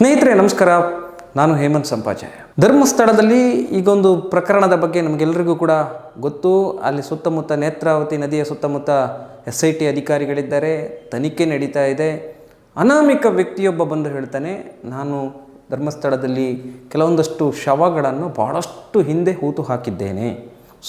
ಸ್ನೇಹಿತರೆ, ನಮಸ್ಕಾರ. ನಾನು ಹೇಮಂತ್ ಸಂಪಾಜಾಯ. ಧರ್ಮಸ್ಥಳದಲ್ಲಿ ಈಗೊಂದು ಪ್ರಕರಣದ ಬಗ್ಗೆ ನಮಗೆಲ್ಲರಿಗೂ ಕೂಡ ಗೊತ್ತು. ಅಲ್ಲಿ ಸುತ್ತಮುತ್ತ ನೇತ್ರಾವತಿ ನದಿಯ ಸುತ್ತಮುತ್ತ ಎಸ್ ಐ ಟಿ ಅಧಿಕಾರಿಗಳಿದ್ದಾರೆ. ತನಿಖೆ ನಡೀತಾ ಇದೆ. ಅನಾಮಿಕ ವ್ಯಕ್ತಿಯೊಬ್ಬ ಬಂದು ಹೇಳ್ತಾನೆ, ನಾನು ಧರ್ಮಸ್ಥಳದಲ್ಲಿ ಕೆಲವೊಂದಷ್ಟು ಶವಗಳನ್ನು ಬಹಳಷ್ಟು ಹಿಂದೆ ಹೂತು ಹಾಕಿದ್ದೇನೆ.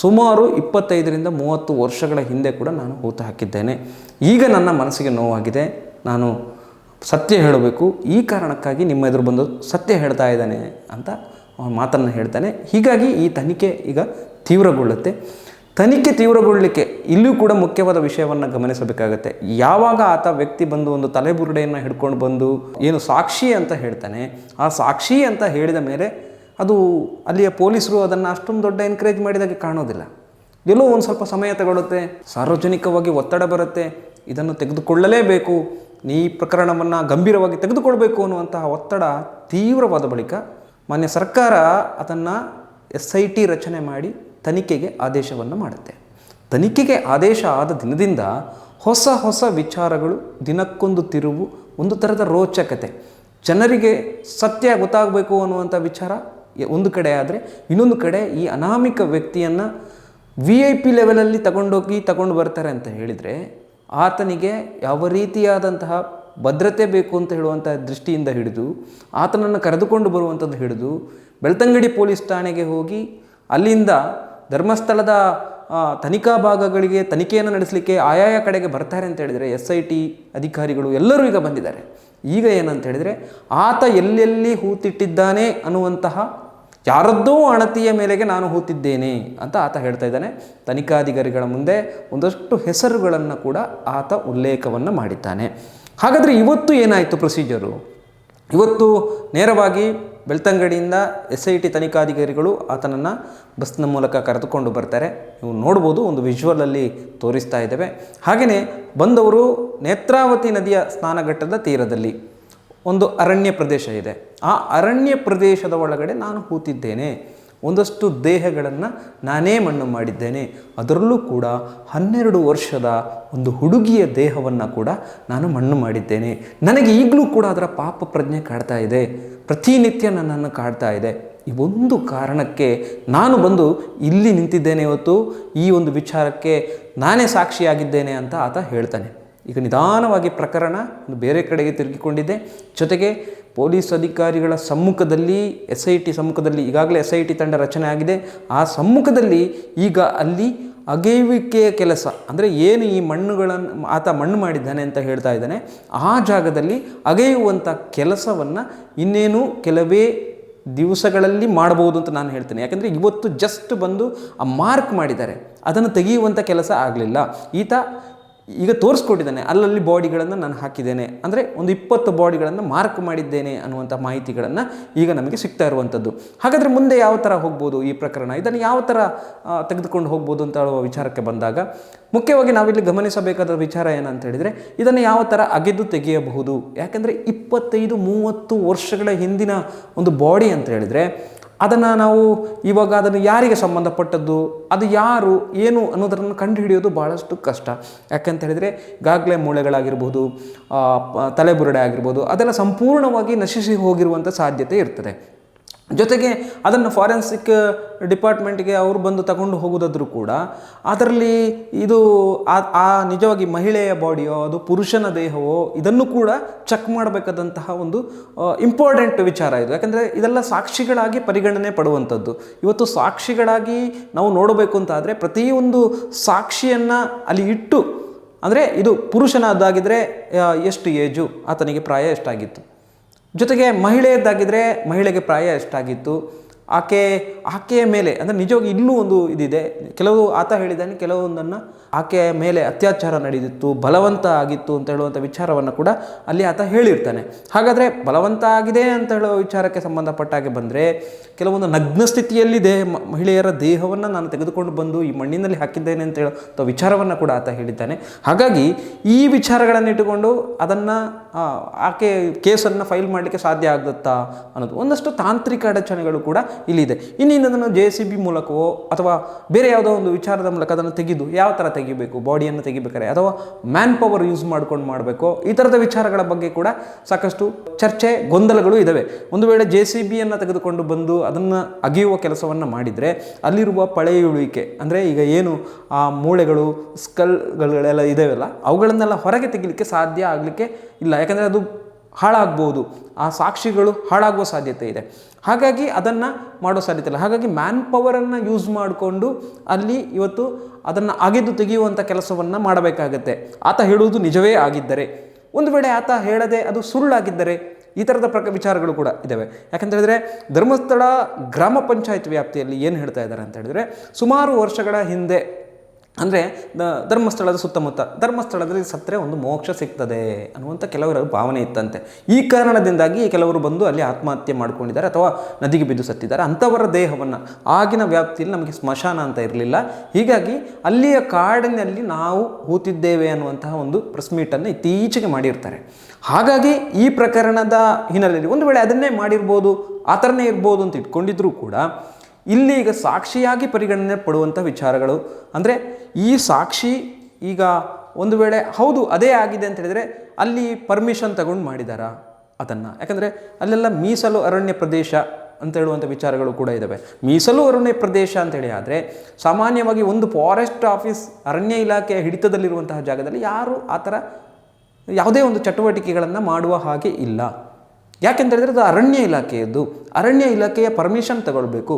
ಸುಮಾರು ಇಪ್ಪತ್ತೈದರಿಂದ ಮೂವತ್ತು ವರ್ಷಗಳ ಹಿಂದೆ ಕೂಡ ನಾನು ಹೂತು ಹಾಕಿದ್ದೇನೆ. ಈಗ ನನ್ನ ಮನಸ್ಸಿಗೆ ನೋವಾಗಿದೆ. ನಾನು ಸತ್ಯ ಹೇಳಬೇಕು, ಈ ಕಾರಣಕ್ಕಾಗಿ ನಿಮ್ಮ ಎದುರು ಬಂದು ಸತ್ಯ ಹೇಳ್ತಾ ಇದ್ದಾನೆ ಅಂತ ಮಾತನ್ನು ಹೇಳ್ತಾನೆ. ಹೀಗಾಗಿ ಈ ತನಿಖೆ ಈಗ ತೀವ್ರಗೊಳ್ಳುತ್ತೆ. ತನಿಖೆ ತೀವ್ರಗೊಳ್ಳಲಿಕ್ಕೆ ಇಲ್ಲೂ ಕೂಡ ಮುಖ್ಯವಾದ ವಿಷಯವನ್ನು ಗಮನಿಸಬೇಕಾಗತ್ತೆ. ಯಾವಾಗ ಆತ ವ್ಯಕ್ತಿ ಬಂದು ಒಂದು ತಲೆಬುರುಡೆಯನ್ನು ಹಿಡ್ಕೊಂಡು ಬಂದು ಏನು ಸಾಕ್ಷಿ ಅಂತ ಹೇಳ್ತಾನೆ, ಆ ಸಾಕ್ಷಿ ಅಂತ ಹೇಳಿದ ಮೇಲೆ ಅದು ಅಲ್ಲಿಯ ಪೊಲೀಸರು ಅದನ್ನು ಅಷ್ಟೊಂದು ದೊಡ್ಡ ಎನ್ಕರೇಜ್ ಮಾಡಿದಾಗೆ ಕಾಣೋದಿಲ್ಲ. ಎಲ್ಲೋ ಒಂದು ಸ್ವಲ್ಪ ಸಮಯ ತಗೊಳ್ಳುತ್ತೆ ಸಾರ್ವಜನಿಕವಾಗಿ ಒತ್ತಡ ಬರುತ್ತೆ, ಇದನ್ನು ತೆಗೆದುಕೊಳ್ಳಲೇಬೇಕು ಈ ಪ್ರಕರಣವನ್ನು ಗಂಭೀರವಾಗಿ ತೆಗೆದುಕೊಳ್ಬೇಕು ಅನ್ನುವಂತಹ ಒತ್ತಡ ತೀವ್ರವಾದ ಬಳಿಕ ಮಾನ್ಯ ಸರ್ಕಾರ ಅದನ್ನು ಎಸ್ ಐ ಟಿ ರಚನೆ ಮಾಡಿ ತನಿಖೆಗೆ ಆದೇಶವನ್ನು ಮಾಡುತ್ತೆ. ತನಿಖೆಗೆ ಆದೇಶ ಆದ ದಿನದಿಂದ ಹೊಸ ಹೊಸ ವಿಚಾರಗಳು ದಿನಕ್ಕೊಂದು ತಿರುವು, ಒಂದು ಥರದ ರೋಚಕತೆ. ಜನರಿಗೆ ಸತ್ಯ ಗೊತ್ತಾಗಬೇಕು ಅನ್ನುವಂಥ ವಿಚಾರ ಒಂದು ಕಡೆ ಆದರೆ ಇನ್ನೊಂದು ಕಡೆ ಈ ಅನಾಮಿಕ ವ್ಯಕ್ತಿಯನ್ನು ವಿ ಐ ಪಿ ಲೆವೆಲಲ್ಲಿ ತಗೊಂಡೋಗಿ ತಗೊಂಡು ಬರ್ತಾರೆ ಅಂತ ಹೇಳಿದರೆ ಆತನಿಗೆ ಯಾವ ರೀತಿಯಾದಂತಹ ಭದ್ರತೆ ಬೇಕು ಅಂತ ಹೇಳುವಂಥ ದೃಷ್ಟಿಯಿಂದ ಹಿಡಿದು, ಆತನನ್ನು ಕರೆದುಕೊಂಡು ಬರುವಂಥದ್ದು ಹಿಡಿದು, ಬೆಳ್ತಂಗಡಿ ಪೊಲೀಸ್ ಠಾಣೆಗೆ ಹೋಗಿ, ಅಲ್ಲಿಂದ ಧರ್ಮಸ್ಥಳದ ತನಿಖಾ ಭಾಗಗಳಿಗೆ ತನಿಖೆಯನ್ನು ನಡೆಸಲಿಕ್ಕೆ ಆಯಾಯ ಕಡೆಗೆ ಬರ್ತಾರೆ ಅಂತ ಹೇಳಿದರೆ ಎಸ್ ಐ ಟಿ ಅಧಿಕಾರಿಗಳು ಎಲ್ಲರೂ ಈಗ ಬಂದಿದ್ದಾರೆ. ಈಗ ಏನಂತ ಹೇಳಿದರೆ, ಆತ ಎಲ್ಲೆಲ್ಲಿ ಹೂತಿಟ್ಟಿದ್ದಾನೆ ಅನ್ನುವಂತಹ ಯಾರದ್ದೋ ಅಣತಿಯ ಮೇಲೆಗೆ ನಾನು ಹೂತಿದ್ದೇನೆ ಅಂತ ಆತ ಹೇಳ್ತಾ ಇದ್ದಾನೆ. ತನಿಖಾಧಿಕಾರಿಗಳ ಮುಂದೆ ಒಂದಷ್ಟು ಹೆಸರುಗಳನ್ನು ಕೂಡ ಆತ ಉಲ್ಲೇಖವನ್ನು ಮಾಡಿದ್ದಾನೆ. ಹಾಗಾದರೆ ಇವತ್ತು ಏನಾಯಿತು ಪ್ರೊಸೀಜರು ಇವತ್ತು ನೇರವಾಗಿ ಬೆಳ್ತಂಗಡಿಯಿಂದ ಎಸ್ ಐ ಟಿ ತನಿಖಾಧಿಕಾರಿಗಳು ಆತನನ್ನು ಬಸ್ನ ಮೂಲಕ ಕರೆದುಕೊಂಡು ಬರ್ತಾರೆ. ನೀವು ನೋಡ್ಬೋದು, ಒಂದು ವಿಜುವಲಲ್ಲಿ ತೋರಿಸ್ತಾ ಇದ್ದೇವೆ. ಹಾಗೆಯೇ ಬಂದವರು ನೇತ್ರಾವತಿ ನದಿಯ ಸ್ನಾನಘಟ್ಟದ ತೀರದಲ್ಲಿ. ಒಂದು ಅರಣ್ಯ ಪ್ರದೇಶ ಇದೆ. ಆ ಅರಣ್ಯ ಪ್ರದೇಶದ ಒಳಗಡೆ ನಾನು ಕೂತಿದ್ದೇನೆ ಒಂದಷ್ಟು ದೇಹಗಳನ್ನು ನಾನೇ ಮಣ್ಣು ಮಾಡಿದ್ದೇನೆ. ಅದರಲ್ಲೂ ಕೂಡ ಹನ್ನೆರಡು ವರ್ಷದ ಒಂದು ಹುಡುಗಿಯ ದೇಹವನ್ನು ಕೂಡ ನಾನು ಮಣ್ಣು ಮಾಡಿದ್ದೇನೆ. ನನಗೆ ಈಗಲೂ ಕೂಡ ಅದರ ಪಾಪ ಪ್ರಜ್ಞೆ ಕಾಡ್ತಾ ಇದೆ. ಪ್ರತಿನಿತ್ಯ ನನ್ನನ್ನು ಕಾಡ್ತಾ ಇದೆ. ಈ ಒಂದು ಕಾರಣಕ್ಕೆ ನಾನು ಬಂದು ಇಲ್ಲಿ ನಿಂತಿದ್ದೇನೆ ಇವತ್ತು ಈ ಒಂದು ವಿಚಾರಕ್ಕೆ ನಾನೇ ಸಾಕ್ಷಿಯಾಗಿದ್ದೇನೆ ಅಂತ ಆತ ಹೇಳ್ತಾನೆ. ಈಗ ನಿಧಾನವಾಗಿ ಪ್ರಕರಣ ಬೇರೆ ಕಡೆಗೆ ತಿರುಗಿಕೊಂಡಿದೆ. ಜೊತೆಗೆ ಪೊಲೀಸ್ ಅಧಿಕಾರಿಗಳ ಸಮ್ಮುಖದಲ್ಲಿ ಎಸ್ ಐ ಟಿ ಸಮ್ಮುಖದಲ್ಲಿ, ಈಗಾಗಲೇ ಎಸ್ ಐ ಟಿ ತಂಡ ರಚನೆ ಆಗಿದೆ. ಆ ಸಮ್ಮುಖದಲ್ಲಿ ಈಗ ಅಲ್ಲಿ ಅಗೆಯುವಿಕೆಯ ಕೆಲಸ, ಅಂದರೆ ಏನು ಈ ಮಣ್ಣುಗಳನ್ನು ಆತ ಮಣ್ಣು ಮಾಡಿದ್ದಾನೆ ಅಂತ ಹೇಳ್ತಾ ಇದ್ದಾನೆ. ಆ ಜಾಗದಲ್ಲಿ ಅಗೆಯುವಂಥ ಕೆಲಸವನ್ನು ಇನ್ನೇನು ಕೆಲವೇ ದಿವಸಗಳಲ್ಲಿ ಮಾಡಬಹುದು ಅಂತ ನಾನು ಹೇಳ್ತೇನೆ. ಯಾಕಂದರೆ ಇವತ್ತು ಜಸ್ಟ್ ಬಂದು ಆ ಮಾರ್ಕ್ ಮಾಡಿದ್ದಾರೆ. ಅದನ್ನು ತೆಗೆಯುವಂಥ ಕೆಲಸ ಆಗಲಿಲ್ಲ. ಈತ ಈಗ ತೋರಿಸ್ಕೊಟ್ಟಿದ್ದಾನೆ, ಅಲ್ಲಲ್ಲಿ ಬಾಡಿಗಳನ್ನು ನಾನು ಹಾಕಿದ್ದೇನೆ. ಅಂದರೆ ಒಂದು ಇಪ್ಪತ್ತು ಬಾಡಿಗಳನ್ನು ಮಾರ್ಕ್ ಮಾಡಿದ್ದೇನೆ ಅನ್ನುವಂಥ ಮಾಹಿತಿಗಳನ್ನು ಈಗ ನಮಗೆ ಸಿಗ್ತಾ ಇರುವಂಥದ್ದು. ಹಾಗಾದರೆ ಮುಂದೆ ಯಾವ ಥರ ಹೋಗ್ಬೋದು ಈ ಪ್ರಕರಣ? ಇದನ್ನು ಯಾವ ಥರ ತೆಗೆದುಕೊಂಡು ಹೋಗ್ಬೋದು ಅಂತ ಹೇಳುವ ವಿಚಾರಕ್ಕೆ ಬಂದಾಗ, ಮುಖ್ಯವಾಗಿ ನಾವಿಲ್ಲಿ ಗಮನಿಸಬೇಕಾದ ವಿಚಾರ ಏನಂತ ಹೇಳಿದರೆ, ಇದನ್ನು ಯಾವ ಥರ ಅಗೆದು ತೆಗೆಯಬಹುದು? ಯಾಕೆಂದರೆ ಇಪ್ಪತ್ತೈದು, ಮೂವತ್ತು ವರ್ಷಗಳ ಹಿಂದಿನ ಒಂದು ಬಾಡಿ ಅಂತ ಹೇಳಿದರೆ ಅದನ್ನು ನಾವು ಇವಾಗ ಅದನ್ನು ಯಾರಿಗೆ ಸಂಬಂಧಪಟ್ಟದ್ದು, ಅದು ಯಾರು, ಏನು ಅನ್ನೋದನ್ನು ಕಂಡುಹಿಡಿಯೋದು ಭಾಳಷ್ಟು ಕಷ್ಟ. ಯಾಕಂತ ಹೇಳಿದರೆ ಗಾಗ್ಲೆ ಮೂಳೆಗಳಾಗಿರ್ಬೋದು ತಲೆಬುರುಡೆ ಆಗಿರ್ಬೋದು, ಅದೆಲ್ಲ ಸಂಪೂರ್ಣವಾಗಿ ನಶಿಸಿ ಹೋಗಿರುವಂಥ ಸಾಧ್ಯತೆ ಇರ್ತದೆ. ಜೊತೆಗೆ ಅದನ್ನು ಫಾರೆನ್ಸಿಕ್ ಡಿಪಾರ್ಟ್ಮೆಂಟ್ಗೆ ಅವರು ಬಂದು ತಗೊಂಡು ಹೋಗೋದಾದ್ರೂ ಕೂಡ, ಅದರಲ್ಲಿ ಇದು ಆ ನಿಜವಾಗಿ ಮಹಿಳೆಯ ಬಾಡಿಯೋ ಅದು ಪುರುಷನ ದೇಹವೋ ಇದನ್ನು ಕೂಡ ಚೆಕ್ ಮಾಡಬೇಕಾದಂತಹ ಒಂದು ಇಂಪಾರ್ಟೆಂಟ್ ವಿಚಾರ ಇದು. ಯಾಕಂದರೆ ಇದೆಲ್ಲ ಸಾಕ್ಷಿಗಳಾಗಿ ಪರಿಗಣನೆ ಪಡುವಂಥದ್ದು. ಇವತ್ತು ಸಾಕ್ಷಿಗಳಾಗಿ ನಾವು ನೋಡಬೇಕು ಅಂತ ಆದರೆ ಪ್ರತಿಯೊಂದು ಸಾಕ್ಷಿಯನ್ನು ಅಲ್ಲಿ ಇಟ್ಟು, ಅಂದರೆ ಇದು ಪುರುಷನದ್ದಾಗಿದ್ದರೆ ಎಷ್ಟು ಏಜು, ಆತನಿಗೆ ಪ್ರಾಯ ಎಷ್ಟಾಗಿತ್ತು? ಜೊತೆಗೆ ಮಹಿಳೆಯದ್ದಾಗಿದ್ದರೆ ಮಹಿಳೆಗೆ ಪ್ರಾಯ ಎಷ್ಟಾಗಿತ್ತು? ಆಕೆ, ಆಕೆಯ ಮೇಲೆ, ಅಂದರೆ ನಿಜವಾಗಿ ಇಲ್ಲೂ ಒಂದು ಇದಿದೆ. ಕೆಲವು ಆತ ಹೇಳಿದ್ದಾನೆ, ಕೆಲವೊಂದನ್ನು ಆಕೆಯ ಮೇಲೆ ಅತ್ಯಾಚಾರ ನಡೆದಿತ್ತು, ಬಲವಂತ ಆಗಿತ್ತು ಅಂತ ಹೇಳುವಂಥ ವಿಚಾರವನ್ನು ಕೂಡ ಅಲ್ಲಿ ಆತ ಹೇಳಿರ್ತಾನೆ. ಹಾಗಾದರೆ ಬಲವಂತ ಆಗಿದೆ ಅಂತ ಹೇಳೋ ವಿಚಾರಕ್ಕೆ ಸಂಬಂಧಪಟ್ಟ ಹಾಗೆ ಬಂದರೆ, ಕೆಲವೊಂದು ನಗ್ನ ಸ್ಥಿತಿಯಲ್ಲಿ ದೇಹ ಮಹಿಳೆಯರ ದೇಹವನ್ನು ನಾನು ತೆಗೆದುಕೊಂಡು ಬಂದು ಈ ಮಣ್ಣಿನಲ್ಲಿ ಹಾಕಿದ್ದೇನೆ ಅಂತ ಹೇಳೋ ವಿಚಾರವನ್ನು ಕೂಡ ಆತ ಹೇಳಿದ್ದಾನೆ. ಹಾಗಾಗಿ ಈ ವಿಚಾರಗಳನ್ನು ಇಟ್ಟುಕೊಂಡು ಅದನ್ನು ಆಕೆ ಕೇಸನ್ನು ಫೈಲ್ ಮಾಡಲಿಕ್ಕೆ ಸಾಧ್ಯ ಆಗುತ್ತಾ ಅನ್ನೋದು. ಒಂದಷ್ಟು ತಾಂತ್ರಿಕ ಅಡಚಣೆಗಳು ಕೂಡ ಇಲ್ಲಿದೆ. ಇನ್ನಿಂದ ಅದನ್ನು ಜೆ ಸಿ ಬಿ ಮೂಲಕವೋ ಅಥವಾ ಬೇರೆ ಯಾವುದೋ ಒಂದು ವಿಚಾರದ ಮೂಲಕ ಅದನ್ನು ತೆಗೆದು ಯಾವ ಥರ ತೆಗಿಬೇಕು? ಬಾಡಿಯನ್ನು ತೆಗಿಬೇಕಾರೆ ಅಥವಾ ಮ್ಯಾನ್ ಪವರ್ ಯೂಸ್ ಮಾಡ್ಕೊಂಡು ಮಾಡಬೇಕು? ಈ ಥರದ ವಿಚಾರಗಳ ಬಗ್ಗೆ ಕೂಡ ಸಾಕಷ್ಟು ಚರ್ಚೆ, ಗೊಂದಲಗಳು ಇದ್ದಾವೆ ಒಂದು ವೇಳೆ ಜೆ ಸಿ ಬಿಯನ್ನು ತೆಗೆದುಕೊಂಡು ಬಂದು ಅದನ್ನು ಅಗೆಯುವ ಕೆಲಸವನ್ನು ಮಾಡಿದರೆ ಅಲ್ಲಿರುವ ಪಳೆಯುಳಿಕೆ ಅಂದರೆ ಈಗ ಏನು ಆ ಮೂಳೆಗಳು ಸ್ಕಲ್ಗಳೆಲ್ಲ ಇದಾವೆಲ್ಲ, ಅವುಗಳನ್ನೆಲ್ಲ ಹೊರಗೆ ತೆಗಿಲಿಕ್ಕೆ ಸಾಧ್ಯ ಆಗಲಿಕ್ಕೆ ಇಲ್ಲ, ಯಾಕಂದರೆ ಅದು ಹಾಳಾಗ್ಬೋದು. ಆ ಸಾಕ್ಷಿಗಳು ಹಾಳಾಗುವ ಸಾಧ್ಯತೆ ಇದೆ. ಹಾಗಾಗಿ ಅದನ್ನು ಮಾಡೋ ಸಾಧ್ಯತೆ ಇಲ್ಲ. ಹಾಗಾಗಿ ಮ್ಯಾನ್ ಪವರನ್ನು ಯೂಸ್ ಮಾಡಿಕೊಂಡು ಅಲ್ಲಿ ಇವತ್ತು ಅದನ್ನು ಅಗೆದು ತೆಗೆಯುವಂಥ ಕೆಲಸವನ್ನು ಮಾಡಬೇಕಾಗತ್ತೆ. ಆತ ಹೇಳುವುದು ನಿಜವೇ ಆಗಿದ್ದರೆ. ಒಂದು ವೇಳೆ ಆತ ಹೇಳದೆ ಅದು ಸುಳ್ಳಾಗಿದ್ದರೆ ಈ ಥರದ ಪ್ರಕ ವಿಚಾರಗಳು ಕೂಡ ಇದ್ದಾವೆ ಯಾಕಂತ ಹೇಳಿದ್ರೆ ಧರ್ಮಸ್ಥಳ ಗ್ರಾಮ ಪಂಚಾಯತ್ ವ್ಯಾಪ್ತಿಯಲ್ಲಿ ಏನು ಹೇಳ್ತಾ ಇದ್ದಾರೆ ಅಂತ ಹೇಳಿದ್ರೆ ಸುಮಾರು ವರ್ಷಗಳ ಹಿಂದೆ ಅಂದರೆ ಧರ್ಮಸ್ಥಳದ ಸುತ್ತಮುತ್ತ, ಧರ್ಮಸ್ಥಳದಲ್ಲಿ ಸತ್ತರೆ ಒಂದು ಮೋಕ್ಷ ಸಿಗ್ತದೆ ಅನ್ನುವಂಥ ಕೆಲವರ ಭಾವನೆ ಇತ್ತಂತೆ. ಈ ಕಾರಣದಿಂದಾಗಿ ಕೆಲವರು ಬಂದು ಅಲ್ಲಿ ಆತ್ಮಹತ್ಯೆ ಮಾಡ್ಕೊಂಡಿದ್ದಾರೆ ಅಥವಾ ನದಿಗೆ ಬಿದ್ದು ಸತ್ತಿದ್ದಾರೆ. ಅಂಥವರ ದೇಹವನ್ನು, ಆಗಿನ ವ್ಯಾಪ್ತಿಯಲ್ಲಿ ನಮಗೆ ಸ್ಮಶಾನ ಅಂತ ಇರಲಿಲ್ಲ. ಹೀಗಾಗಿ ಅಲ್ಲಿಯ ಕಾಡಿನಲ್ಲಿ ನಾವು ಹೂತಿದ್ದೇವೆ ಅನ್ನುವಂತಹ ಒಂದು ಪ್ರೆಸ್ ಮೀಟನ್ನು ಇತ್ತೀಚೆಗೆ ಮಾಡಿರ್ತಾರೆ. ಹಾಗಾಗಿ ಈ ಪ್ರಕರಣದ ಹಿನ್ನೆಲೆಯಲ್ಲಿ ಒಂದು ವೇಳೆ ಅದನ್ನೇ ಮಾಡಿರ್ಬೋದು, ಆ ಥರನೇ ಇರ್ಬೋದು ಅಂತ ಇಟ್ಕೊಂಡಿದ್ರೂ ಕೂಡ ಇಲ್ಲಿ ಈಗ ಸಾಕ್ಷಿಯಾಗಿ ಪರಿಗಣನೆ ಪಡುವಂಥ ವಿಚಾರಗಳು. ಅಂದರೆ ಈ ಸಾಕ್ಷಿ ಈಗ ಒಂದು ವೇಳೆ ಹೌದು ಅದೇ ಆಗಿದೆ ಅಂತ ಹೇಳಿದರೆ ಅಲ್ಲಿ ಪರ್ಮಿಷನ್ ತಗೊಂಡು ಮಾಡಿದಾರಾ ಅದನ್ನು? ಯಾಕಂದರೆ ಅಲ್ಲೆಲ್ಲ ಮೀಸಲು ಅರಣ್ಯ ಪ್ರದೇಶ ಅಂತ ಹೇಳುವಂಥ ವಿಚಾರಗಳು ಕೂಡ ಇದ್ದಾವೆ ಮೀಸಲು ಅರಣ್ಯ ಪ್ರದೇಶ ಅಂತೇಳಿ ಆದರೆ ಸಾಮಾನ್ಯವಾಗಿ ಒಂದು ಫಾರೆಸ್ಟ್ ಆಫೀಸ್ ಅರಣ್ಯ ಇಲಾಖೆಯ ಹಿಡಿತದಲ್ಲಿರುವಂತಹ ಜಾಗದಲ್ಲಿ ಯಾರು ಆ ಥರ ಯಾವುದೇ ಒಂದು ಚಟುವಟಿಕೆಗಳನ್ನು ಮಾಡುವ ಹಾಗೆ ಇಲ್ಲ. ಯಾಕೆಂತ ಹೇಳಿದರೆ ಅದು ಅರಣ್ಯ ಇಲಾಖೆಯದ್ದು. ಅರಣ್ಯ ಇಲಾಖೆಯ ಪರ್ಮಿಷನ್ ತಗೊಳ್ಬೇಕು.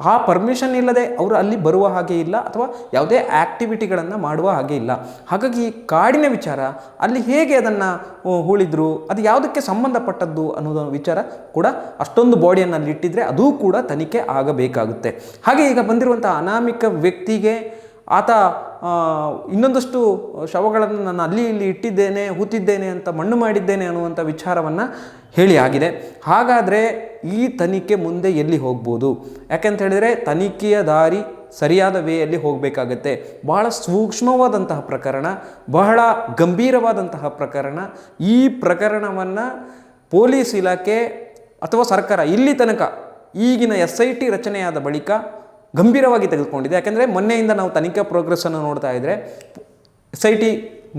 ಆ ಪರ್ಮಿಷನ್ ಇಲ್ಲದೆ ಅವರು ಅಲ್ಲಿ ಬರುವ ಹಾಗೆ ಇಲ್ಲ ಅಥವಾ ಯಾವುದೇ ಆ್ಯಕ್ಟಿವಿಟಿಗಳನ್ನು ಮಾಡುವ ಹಾಗೆ ಇಲ್ಲ. ಹಾಗಾಗಿ ಕಾಡಿನ ವಿಚಾರ, ಅಲ್ಲಿ ಹೇಗೆ ಅದನ್ನು ಹೂಳಿದ್ರು, ಅದು ಯಾವುದಕ್ಕೆ ಸಂಬಂಧಪಟ್ಟದ್ದು ಅನ್ನೋದ ವಿಚಾರ ಕೂಡ ಅಷ್ಟೊಂದು ಬಾಡಿಯನ್ನು ಅಲ್ಲಿ ಇಟ್ಟಿದ್ರೆ ಅದೂ ಕೂಡ ತನಿಖೆ ಆಗಬೇಕಾಗುತ್ತೆ. ಹಾಗೆ ಈಗ ಬಂದಿರುವಂಥ ಅನಾಮಿಕ ವ್ಯಕ್ತಿಗೆ ಆತ ಇನ್ನೊಂದಷ್ಟು ಶವಗಳನ್ನು ನಾನು ಅಲ್ಲಿ ಇಲ್ಲಿ ಇಟ್ಟಿದ್ದೇನೆ, ಹೂತಿದ್ದೇನೆ ಅಂತ ಮಣ್ಣು ಮಾಡಿದ್ದೇನೆ ಅನ್ನುವಂಥ ವಿಚಾರವನ್ನು ಹೇಳಿ ಆಗಿದೆ. ಹಾಗಾದರೆ ಈ ತನಿಖೆ ಮುಂದೆ ಎಲ್ಲಿ ಹೋಗ್ಬೋದು? ಯಾಕೆಂತ ಹೇಳಿದರೆ ತನಿಖೆಯ ದಾರಿ ಸರಿಯಾದ ವೇಯಲ್ಲಿ ಹೋಗಬೇಕಾಗತ್ತೆ. ಬಹಳ ಸೂಕ್ಷ್ಮವಾದಂತಹ ಪ್ರಕರಣ, ಬಹಳ ಗಂಭೀರವಾದಂತಹ ಪ್ರಕರಣ. ಈ ಪ್ರಕರಣವನ್ನು ಪೊಲೀಸ್ ಇಲಾಖೆ ಅಥವಾ ಸರ್ಕಾರ ಇಲ್ಲಿ ತನಕ ಈಗಿನ ಎಸ್ ಐ ಟಿ ರಚನೆಯಾದ ಬಳಿಕ ಗಂಭೀರವಾಗಿ ತೆಗೆದುಕೊಂಡಿದೆ. ಯಾಕೆಂದರೆ ಮೊನ್ನೆಯಿಂದ ನಾವು ತನಿಖಾ ಪ್ರೋಗ್ರೆಸ್ಸನ್ನು ನೋಡ್ತಾ ಇದ್ದರೆ ಎಸ್ ಐ ಟಿ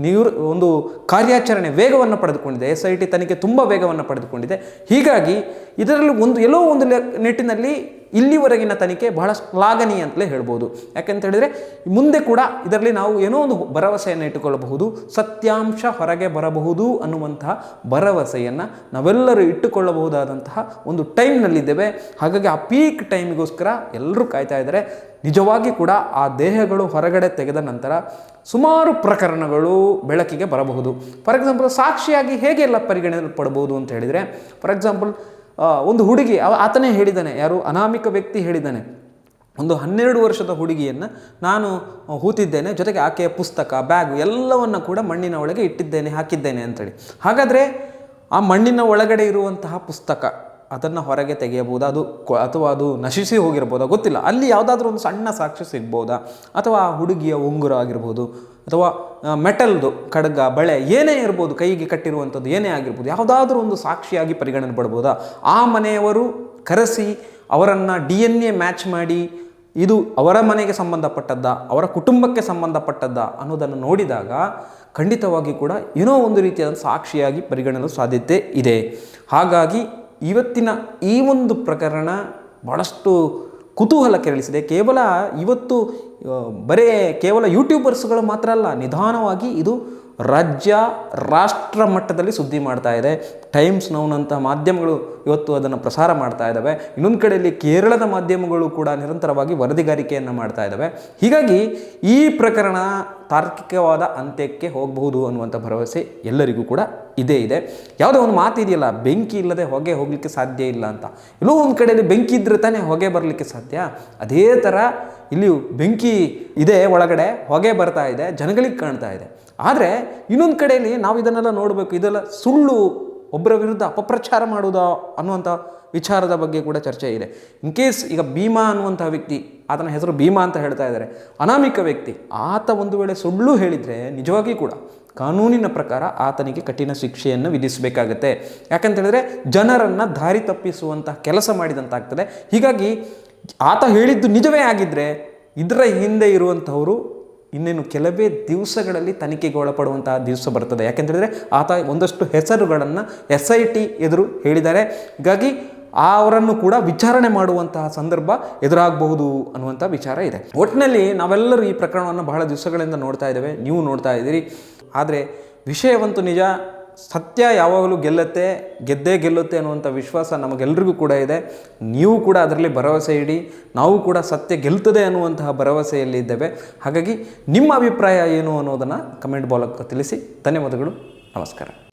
ನಿವೃ ಒಂದು ಕಾರ್ಯಾಚರಣೆ ವೇಗವನ್ನು ಪಡೆದುಕೊಂಡಿದೆ. ಎಸ್ ಐ ಟಿ ತನಿಖೆ ತುಂಬ ವೇಗವನ್ನು ಪಡೆದುಕೊಂಡಿದೆ. ಹೀಗಾಗಿ ಇದರಲ್ಲಿ ಒಂದು ಎಲ್ಲೋ ಒಂದು ನಿಟ್ಟಿನಲ್ಲಿ ಇಲ್ಲಿವರೆಗಿನ ತನಿಖೆ ಬಹಳ ಶ್ಲಾಘನೀಯ ಅಂತಲೇ ಹೇಳ್ಬೋದು. ಯಾಕೆಂತ ಹೇಳಿದರೆ ಮುಂದೆ ಕೂಡ ಇದರಲ್ಲಿ ನಾವು ಏನೋ ಒಂದು ಭರವಸೆಯನ್ನು ಇಟ್ಟುಕೊಳ್ಳಬಹುದು, ಸತ್ಯಾಂಶ ಹೊರಗೆ ಬರಬಹುದು ಅನ್ನುವಂತಹ ಭರವಸೆಯನ್ನು ನಾವೆಲ್ಲರೂ ಇಟ್ಟುಕೊಳ್ಳಬಹುದಾದಂತಹ ಒಂದು ಟೈಮ್ನಲ್ಲಿದ್ದೇವೆ. ಹಾಗಾಗಿ ಆ ಪೀಕ್ ಟೈಮಿಗೋಸ್ಕರ ಎಲ್ಲರೂ ಕಾಯ್ತಾ ಇದ್ದಾರೆ. ನಿಜವಾಗಿ ಕೂಡ ಆ ದೇಹಗಳು ಹೊರಗಡೆ ತೆಗೆದ ನಂತರ ಸುಮಾರು ಪ್ರಕರಣಗಳು ಬೆಳಕಿಗೆ ಬರಬಹುದು. ಫಾರ್ ಎಕ್ಸಾಂಪಲ್ ಸಾಕ್ಷಿಯಾಗಿ ಹೇಗೆಲ್ಲ ಪರಿಗಣಿಸಲ್ಪಡ್ಬೋದು ಅಂತ ಹೇಳಿದರೆ ಫಾರ್ ಎಕ್ಸಾಂಪಲ್ ಒಂದು ಹುಡುಗಿ ಆತನೇ ಹೇಳಿದ್ದಾನೆ, ಯಾರು ಅನಾಮಿಕ ವ್ಯಕ್ತಿ ಹೇಳಿದ್ದಾನೆ. ಒಂದು ಹನ್ನೆರಡು ವರ್ಷದ ಹುಡುಗಿಯನ್ನು ನಾನು ಹೂತಿದ್ದೇನೆ, ಜೊತೆಗೆ ಆಕೆಯ ಪುಸ್ತಕ, ಬ್ಯಾಗು ಎಲ್ಲವನ್ನು ಕೂಡ ಮಣ್ಣಿನ ಒಳಗೆ ಇಟ್ಟಿದ್ದೇನೆ, ಹಾಕಿದ್ದೇನೆ ಅಂತೇಳಿ. ಹಾಗಾದರೆ ಆ ಮಣ್ಣಿನ ಒಳಗಡೆ ಇರುವಂತಹ ಪುಸ್ತಕ ಅದನ್ನು ಹೊರಗೆ ತೆಗೆಯಬಹುದಾ? ಅದು ಅಥವಾ ಅದು ನಶಿಸಿ ಹೋಗಿರ್ಬೋದಾ? ಗೊತ್ತಿಲ್ಲ. ಅಲ್ಲಿ ಯಾವುದಾದ್ರೂ ಒಂದು ಸಣ್ಣ ಸಾಕ್ಷಿ ಸಿಗ್ಬೋದಾ? ಅಥವಾ ಆ ಹುಡುಗಿಯ ಉಂಗುರ ಆಗಿರ್ಬೋದು, ಅಥವಾ ಮೆಟಲ್ದು ಖಡ್ಗ, ಬಳೆ, ಏನೇ ಇರ್ಬೋದು, ಕೈಗೆ ಕಟ್ಟಿರುವಂಥದ್ದು ಏನೇ ಆಗಿರ್ಬೋದು, ಯಾವುದಾದ್ರೂ ಒಂದು ಸಾಕ್ಷಿಯಾಗಿ ಪರಿಗಣನೆ ಪಡ್ಬೋದಾ ಆ ಮನೆಯವರು ಕರೆಸಿ ಅವರನ್ನು ಡಿ ಎನ್ ಎ ಮ್ಯಾಚ್ ಮಾಡಿ, ಇದು ಅವರ ಮನೆಗೆ ಸಂಬಂಧಪಟ್ಟದ್ದ? ಅವರ ಕುಟುಂಬಕ್ಕೆ ಸಂಬಂಧಪಟ್ಟದ್ದ? ಅನ್ನೋದನ್ನು ನೋಡಿದಾಗ ಖಂಡಿತವಾಗಿ ಕೂಡ ಏನೋ ಒಂದು ರೀತಿಯಾದ ಸಾಕ್ಷಿಯಾಗಿ ಪರಿಗಣಲು ಸಾಧ್ಯತೆ ಇದೆ. ಹಾಗಾಗಿ ಇವತ್ತಿನ ಈ ಒಂದು ಪ್ರಕರಣ ಭಾಳಷ್ಟು ಕುತೂಹಲ ಕೆರಳಿಸಿದೆ. ಕೇವಲ ಇವತ್ತು ಬರೇ ಕೇವಲ ಯೂಟ್ಯೂಬರ್ಸ್ಗಳು ಮಾತ್ರ ಅಲ್ಲ, ನಿಧಾನವಾಗಿ ಇದು ರಾಜ್ಯ, ರಾಷ್ಟ್ರ ಮಟ್ಟದಲ್ಲಿ ಸುದ್ದಿ ಮಾಡ್ತಾ ಇದೆ. ಟೈಮ್ಸ್ ನೌನಂತಹ ಮಾಧ್ಯಮಗಳು ಇವತ್ತು ಅದನ್ನು ಪ್ರಸಾರ ಮಾಡ್ತಾ ಇದ್ದಾವೆ ಇನ್ನೊಂದು ಕಡೆಯಲ್ಲಿ ಕೇರಳದ ಮಾಧ್ಯಮಗಳು ಕೂಡ ನಿರಂತರವಾಗಿ ವರದಿಗಾರಿಕೆಯನ್ನು ಮಾಡ್ತಾ ಇದ್ದಾವೆ ಹೀಗಾಗಿ ಈ ಪ್ರಕರಣ ತಾರ್ಕಿಕವಾದ ಅಂತ್ಯಕ್ಕೆ ಹೋಗಬಹುದು ಅನ್ನುವಂಥ ಭರವಸೆ ಎಲ್ಲರಿಗೂ ಕೂಡ ಇದೇ ಇದೆ. ಯಾವುದೋ ಒಂದು ಮಾತು ಇದೆಯಲ್ಲ, ಬೆಂಕಿ ಇಲ್ಲದೆ ಹೊಗೆ ಹೋಗಲಿಕ್ಕೆ ಸಾಧ್ಯ ಇಲ್ಲ ಅಂತ. ಎಲ್ಲೋ ಒಂದು ಕಡೆಯಲ್ಲಿ ಬೆಂಕಿ ಇದ್ದರೆ ತಾನೇ ಹೊಗೆ ಬರಲಿಕ್ಕೆ ಸಾಧ್ಯ? ಅದೇ ಥರ ಇಲ್ಲಿ ಬೆಂಕಿ ಇದೆ ಒಳಗಡೆ, ಹೊಗೆ ಬರ್ತಾ ಇದೆ, ಜನಗಳಿಗೆ ಕಾಣ್ತಾ ಇದೆ. ಆದರೆ ಇನ್ನೊಂದು ಕಡೆಯಲ್ಲಿ ನಾವು ಇದನ್ನೆಲ್ಲ ನೋಡಬೇಕು, ಇದೆಲ್ಲ ಸುಳ್ಳು ಒಬ್ಬರ ವಿರುದ್ಧ ಅಪಪ್ರಚಾರ ಮಾಡುವುದಾ ಅನ್ನುವಂಥ ವಿಚಾರದ ಬಗ್ಗೆ ಕೂಡ ಚರ್ಚೆ ಇದೆ. ಇನ್ ಕೇಸ್ ಈಗ ಭೀಮಾ ಅನ್ನುವಂಥ ವ್ಯಕ್ತಿ, ಆತನ ಹೆಸರು ಭೀಮಾ ಅಂತ ಹೇಳ್ತಾ ಇದ್ದಾರೆ. ಅನಾಮಿಕ ವ್ಯಕ್ತಿ, ಆತ ಒಂದು ವೇಳೆ ಸುಳ್ಳು ಹೇಳಿದರೆ ನಿಜವಾಗಿ ಕೂಡ ಕಾನೂನಿನ ಪ್ರಕಾರ ಆತನಿಗೆ ಕಠಿಣ ಶಿಕ್ಷೆಯನ್ನು ವಿಧಿಸಬೇಕಾಗತ್ತೆ. ಯಾಕಂತ ಹೇಳಿದ್ರೆ ಜನರನ್ನು ದಾರಿ ತಪ್ಪಿಸುವಂತಹ ಕೆಲಸ ಮಾಡಿದಂತಾಗ್ತದೆ. ಹೀಗಾಗಿ ಆತ ಹೇಳಿದ್ದು ನಿಜವೇ ಆಗಿದ್ದರೆ ಇದರ ಹಿಂದೆ ಇರುವಂಥವರು ಇನ್ನೇನು ಕೆಲವೇ ದಿವಸಗಳಲ್ಲಿ ತನಿಖೆಗೆ ಒಳಪಡುವಂತಹ ದಿವಸ ಬರ್ತದೆ. ಯಾಕೆಂತೇಳಿದ್ರೆ ಆತ ಒಂದಷ್ಟು ಹೆಸರುಗಳನ್ನು ಎಸ್ ಐ ಟಿ ಎದುರು ಹೇಳಿದ್ದಾರೆ. ಹೀಗಾಗಿ ಆ ಅವರನ್ನು ಕೂಡ ವಿಚಾರಣೆ ಮಾಡುವಂತಹ ಸಂದರ್ಭ ಎದುರಾಗಬಹುದು ಅನ್ನುವಂಥ ವಿಚಾರ ಇದೆ. ಒಟ್ಟಿನಲ್ಲಿ ನಾವೆಲ್ಲರೂ ಈ ಪ್ರಕರಣವನ್ನು ಬಹಳ ದಿವಸಗಳಿಂದ ನೋಡ್ತಾ ಇದ್ದೇವೆ, ನೀವು ನೋಡ್ತಾ ಇದ್ದೀರಿ. ಆದರೆ ವಿಷಯವಂತೂ ನಿಜ, ಸತ್ಯ ಯಾವಾಗಲೂ ಗೆಲ್ಲತ್ತೆ, ಗೆದ್ದೇ ಗೆಲ್ಲುತ್ತೆ ಅನ್ನುವಂಥ ವಿಶ್ವಾಸ ನಮಗೆಲ್ಲರಿಗೂ ಕೂಡ ಇದೆ. ನೀವು ಕೂಡ ಅದರಲ್ಲಿ ಭರವಸೆ ಇಡಿ, ನಾವು ಕೂಡ ಸತ್ಯ ಗೆಲ್ತದೆ ಅನ್ನುವಂತಹ ಭರವಸೆಯಲ್ಲಿ ಇದ್ದೇವೆ. ಹಾಗಾಗಿ ನಿಮ್ಮ ಅಭಿಪ್ರಾಯ ಏನು ಅನ್ನೋದನ್ನು ಕಮೆಂಟ್ ಬಾಲಕ್ಕೆ ತಿಳಿಸಿ. ಧನ್ಯವಾದಗಳು. ನಮಸ್ಕಾರ.